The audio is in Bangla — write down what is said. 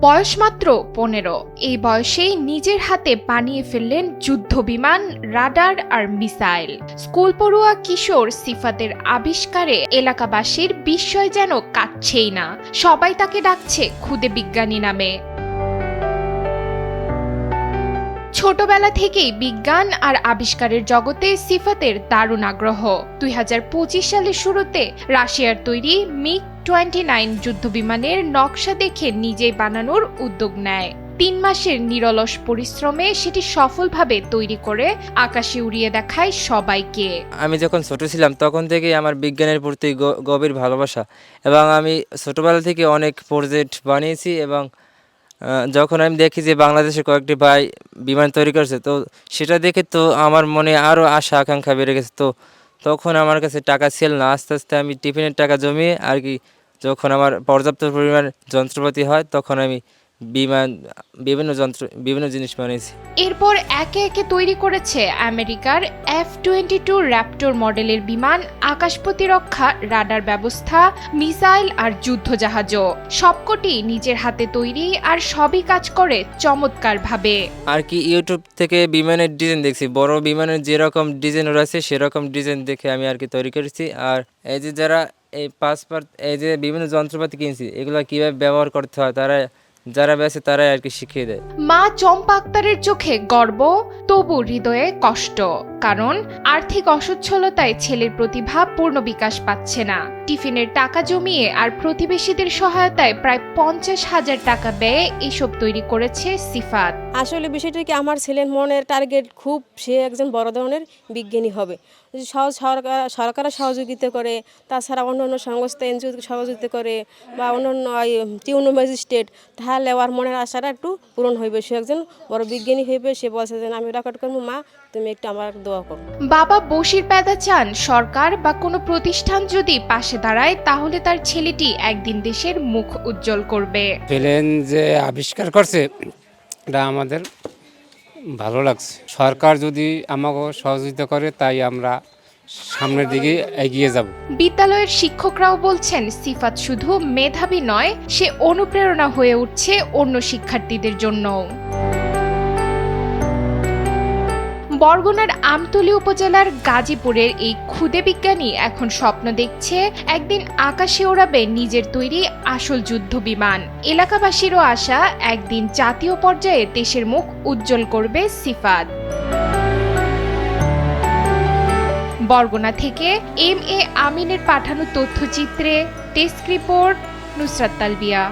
বয়স মাত্র পনেরো। এই বয়সেই নিজের হাতে বানিয়ে ফেললেন যুদ্ধ বিমান রাডার আর মিসাইল। স্কুল পড়ুয়া কিশোর সিফাতের আবিষ্কারে এলাকাবাসীর বিস্ময় যেন কাটছেই না। সবাই তাকে ডাকছে খুদে বিজ্ঞানী নামে। ছোটবেলা থেকেই বিজ্ঞান আর আবিষ্কারের জগতে সিফাতের দারুণ আগ্রহ। দুই হাজার পঁচিশ সালের শুরুতে রাশিয়ার তৈরি মিগ টোয়েন্টি নাইন যুদ্ধবিমানের নকশা দেখে নিজেই বানানোর উদ্যোগ নেয়। তিন মাসের নিরলস পরিশ্রমে সেটি সফলভাবে তৈরি করে আকাশে উড়িয়ে দেখায় সবাইকে। আমি যখন ছোট ছিলাম, তখন থেকেই আমার বিজ্ঞানের প্রতি গভীর ভালোবাসা এবং আমি ছোটবেলা থেকে অনেক প্রজেক্ট বানিয়েছি এবং যখন আমি দেখি যে বাংলাদেশের কয়েকটি ভাই বিমান তৈরি করছে, তো সেটা দেখে তো আমার মনে আরও আশা, আকাঙ্ক্ষা বেড়ে গেছে। তো তখন আমার কাছে টাকা ছিল না। আস্তে আস্তে আমি টিফিনের টাকা জমিয়ে আর কি যখন আমার পর্যাপ্ত পরিমাণ যন্ত্রপাতি হয় তখন আমি বিমান বিভিন্ন যন্ত্র বিভিন্ন জিনিস বানিয়েছি এরপর একে একে তৈরি করেছে আমেরিকার এফ টোয়েন্টি টু র্যাপটোর মডেলের বিমান আকাশ প্রতিরক্ষা রাডার ব্যবস্থা মিসাইল আর যুদ্ধজাহাজও। সবকটি নিজের হাতে তৈরি আর সবই কাজ করে চমৎকারভাবে। আর কি ইউটিউব থেকে বিমানের ডিজাইন দেখছি বড় বিমানের যেরকম ডিজাইন রয়েছে সেরকম ডিজাইন দেখে আমি আর কি তৈরি করেছি। আর এই যে যারা এই পাসপোর্ট এই যে বিভিন্ন যন্ত্রপাতি কিনছি, এগুলো কীভাবে ব্যবহার করতে হয়, তারা, যারা বেছে তারাই আর কি শিখিয়ে দেয়। মা চম্পা আক্তারের চোখে গর্ব, তবু হৃদয়ে কষ্ট। কারণ আর্থিক অসচ্ছলতায় ছেলের প্রতিভা পূর্ণ বিকাশ পাচ্ছে না। টিফিনের টাকা জমিয়ে আর প্রতিবেশীদের সহায়তায় প্রায় পঞ্চাশ হাজার টাকা ব্যয়ে এসব তৈরি করেছে সিফাত। আসলে বিষয়টা কি, আমার ছেলের মনের টার্গেট খুব, সে একজন বড় ধরনের বিজ্ঞানী হবে। সরকার সরকারও সহযোগিতা করে, তাছাড়া অন্য অন্য সংস্থা, এনজিও সহযোগিতা করে বা অন্য অন্য টিউনো ম্যাজিস্ট্রেট, তাহলে আমার মনের আশাটা একটু পূরণ হইবে। সে একজন বড় বিজ্ঞানী হইবে, সে বলছে যে, আমি রেকর্ড করব, মা, তুমি একটু আমার দোয়া করো বাবা বশির পেদা চান সরকার বা কোনো প্রতিষ্ঠান যদি পাশে দাঁড়ায় তাহলে তার ছেলেটি একদিন দেশের মুখ উজ্জ্বল করবে। প্লেন যে আবিষ্কার করছে এটা আমাদের ভালো লাগছে। সরকার যদি আমাকে সহযোগিতা করে তাই আমরা সামনের দিকে এগিয়ে যাব। বিদ্যালয়ের শিক্ষকরাও বলছেন সিফাত শুধু মেধাবী নয় সে অনুপ্রেরণা হয়ে উঠছে অন্য শিক্ষার্থীদের জন্যও। বরগুনার আমতলী উপজেলার গাজীপুরের এই ক্ষুদে বিজ্ঞানী এখন স্বপ্ন দেখছে একদিন আকাশে ওড়াবে নিজের তৈরি আসল যুদ্ধ বিমান। এলাকাবাসীরও আশা, একদিন জাতীয় পর্যায়ে দেশের মুখ উজ্জ্বল করবে সিফাত। বরগুনা থেকে এম এ আমিনের পাঠানো তথ্যচিত্রে ডেস্ক রিপোর্ট, নুসরাত তালবিয়া।